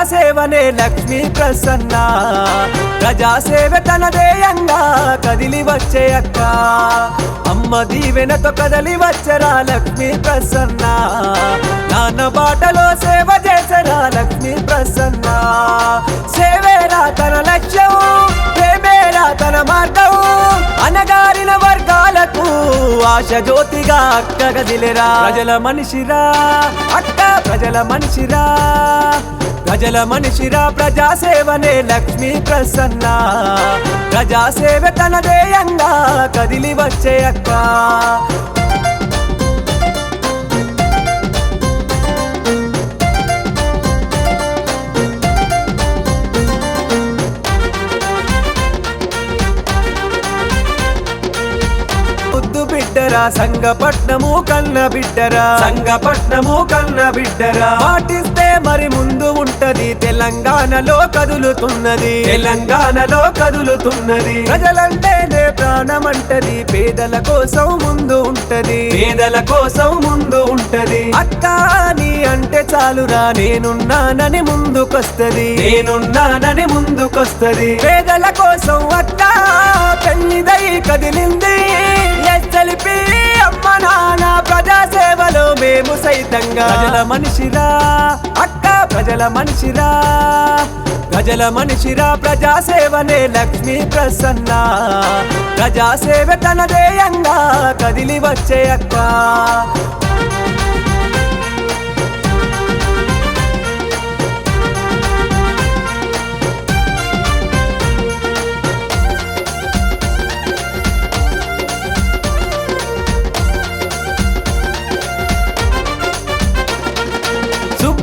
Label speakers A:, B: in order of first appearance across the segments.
A: ప్రజాసేవనే లక్ష్మీ ప్రసన్న. ప్రజాసేవ తన తనదేయంగా కదిలి వచ్చే అక్క. అమ్మ దీవెనతో కదలి వచ్చరా లక్ష్మీ ప్రసన్న. నాన్న బాటలో సేవ చేసరా లక్ష్మీ ప్రసన్న. సేవేరా తన లక్ష్యం ప్రేమేరా తన మార్గం అనగారిన వర్గాలకు ఆశ జ్యోతిగా అక్క గదిలేరా ప్రజల మనిషిరా అక్క ప్రజల మనిషిరా. ప్రజల మనిషిరా ప్రజాసేవనే లక్ష్మీ ప్రసన్న. ప్రజాసేవ తనదేయంగా కదిలి వచ్చే అక్క. బిడ్డరా సంగపట్నము కన్న బిడ్డరా. సంగపట్నము కన్న బిడ్డరా. పాటిస్తే మరి ముందు ఉన్నది తెలంగాణలో కదులుతున్నది. తెలంగాణలో కదులుతున్నది. ప్రజలంటేనే ప్రాణమంటది. పేదల కోసం ముందు ఉంటది. పేదల కోసం ముందు ఉంటది. అక్క అని అంటే చాలురా నేనున్నానని ముందుకొస్తది. నేనున్నానని ముందుకొస్తది. పేదల కోసం అక్క పెళ్ళిదై కదిలింది. సైతంగా ప్రజల మనిషిరా అక్క ప్రజల మనిషిరా. ప్రజల మనిషిరా ప్రజా సేవనే లక్ష్మీ ప్రసన్న. ప్రజా సేవ తనదేయంగా కదిలి వచ్చే అక్క.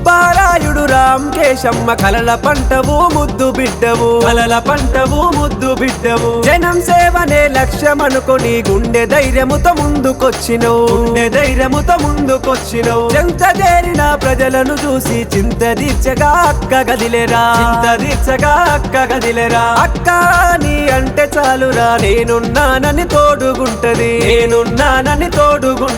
A: సుబ్బారాయుడు రామకేశమ్మ కలల పంటవు ముద్దు బిడ్డవు. కలల పంటవు ముద్దు బిడ్డవు. జనం సేవనే లక్ష్యం అనుకొని గుండె ధైర్యముతో ముందుకొచ్చినవు. గుండె ధైర్యముతో ముందుకొచ్చినవు. చెంత చేరిన ప్రజలను చూసి చింత దీర్చగా అక్క గదిలేరా. చింత దీర్చగా అక్క గదిలేరా. అక్క నీ అంటే చాలురా నేనున్నానని తోడుగుంటది. నేనున్నానని తోడుగుంట